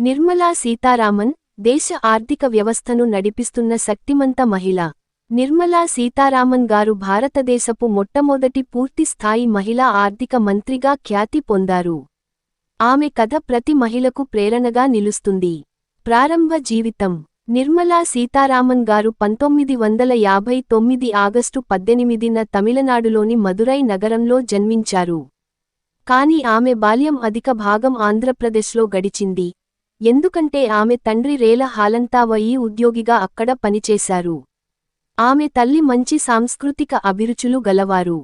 నిర్మలా సీతారామన్ దేశ ఆర్థిక వ్యవస్థను నడిపిస్తున్న శక్తిమంత మహిళ. నిర్మలా సీతారామన్ గారు భారతదేశపు మొట్టమొదటి పూర్తిస్థాయి మహిళా ఆర్థిక మంత్రిగా ఖ్యాతి పొందారు. ఆమె కథ ప్రతి మహిళకు ప్రేరణగా నిలుస్తుంది. ప్రారంభ జీవితం. నిర్మలా సీతారామన్ గారు పంతొమ్మిది వందల యాభై తొమ్మిది ఆగస్టు పద్దెనిమిదిన తమిళనాడులోని మదురై నగరంలో జన్మించారు. కాని ఆమె బాల్యం అధిక భాగం ఆంధ్రప్రదేశ్లో గడిచింది. ఎందుకంటే ఆమె తండ్రి రేల హాలంతావయి ఉద్యోగిగా అక్కడ పనిచేశారు. ఆమె తల్లి మంచి సాంస్కృతిక అభిరుచులు గలవారు.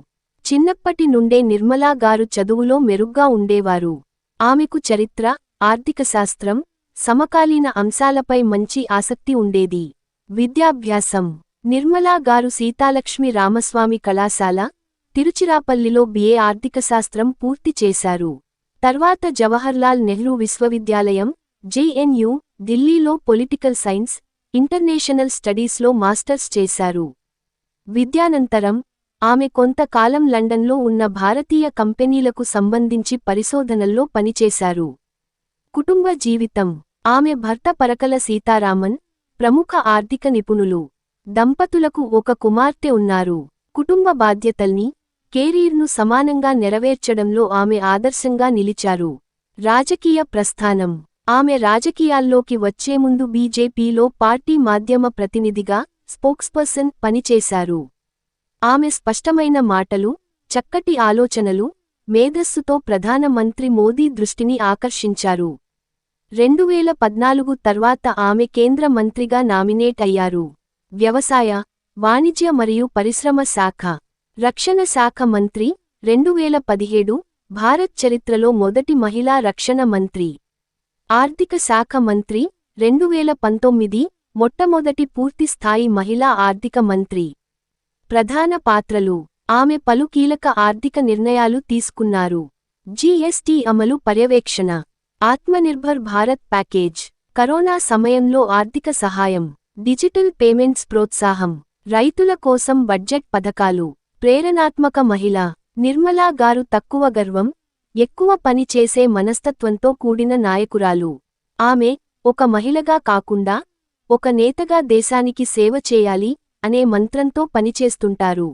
చిన్నప్పటి నుండే నిర్మలా గారు చదువులో మెరుగ్గా ఉండేవారు. ఆమెకు చరిత్ర ఆర్థికశాస్త్రం సమకాలీన అంశాలపై మంచి ఆసక్తి ఉండేది. విద్యాభ్యాసం. నిర్మలా గారు సీతాలక్ష్మి రామస్వామి కళాశాల తిరుచిరాపల్లిలో బిఏ ఆర్థికశాస్త్రం పూర్తి చేశారు. తర్వాత జవహర్లాల్ నెహ్రూ విశ్వవిద్యాలయం జేఎన్యు ఢిల్లీలో పొలిటికల్ సైన్స్ ఇంటర్నేషనల్ స్టడీస్లో మాస్టర్స్ చేశారు. విద్యానంతరం ఆమె కొంతకాలం లండన్లో ఉన్న భారతీయ కంపెనీలకు సంబంధించి పరిశోధనల్లో పనిచేశారు. కుటుంబ జీవితం ఆమె భర్త పరకల సీతారామన్ ప్రముఖ ఆర్థిక నిపుణులు దంపతులకు ఒక కుమార్తె ఉన్నారు. కుటుంబ బాధ్యతల్ని కెరీర్ను సమానంగా నెరవేర్చడంలో ఆమె ఆదర్శంగా నిలిచారు. రాజకీయ ప్రస్థానం ఆమె రాజకీయాల్లోకి వచ్చే ముందు బీజేపీలో పార్టీ మాధ్యమ ప్రతినిధిగా స్పోక్స్పర్సన్ పనిచేశారు. ఆమె స్పష్టమైన మాటలు చక్కటి ఆలోచనలు మేధస్సుతో ప్రధానమంత్రి మోదీ దృష్టిని ఆకర్షించారు. రెండువేల పద్నాలుగు తర్వాత ఆమె కేంద్ర మంత్రిగా నామినేట్ అయ్యారు. వ్యవసాయ వాణిజ్య మరియు పరిశ్రమ శాఖ రక్షణ శాఖ మంత్రి రెండువేల పదిహేడు భారత్ చరిత్రలో మొదటి మహిళా రక్షణ మంత్రి. ఆర్థిక శాఖ మంత్రి రెండువేల పంతొమ్మిది మొట్టమొదటి పూర్తిస్థాయి మహిళా ఆర్థిక మంత్రి. ప్రధాన పాత్రలు. ఆమె పలు కీలక ఆర్థిక నిర్ణయాలు తీసుకున్నారు. జీఎస్టీ అమలు పర్యవేక్షణ. ఆత్మనిర్భర్ భారత్ ప్యాకేజ్. కరోనా సమయంలో ఆర్థిక సహాయం. డిజిటల్ పేమెంట్స్ ప్రోత్సాహం. రైతుల కోసం బడ్జెట్ పథకాలు. ప్రేరణాత్మక మహిళ. నిర్మలా గారు తక్కువ గర్వం. ఎక్కువ పని చేసే మనస్తత్వంతో కూడిన నాయకురాలు. ఆమె ఒక మహిళగా కాకుండా ఒక నేతగా దేశానికి సేవ చేయాలి అనే మంత్రంతో పనిచేస్తుంటారు.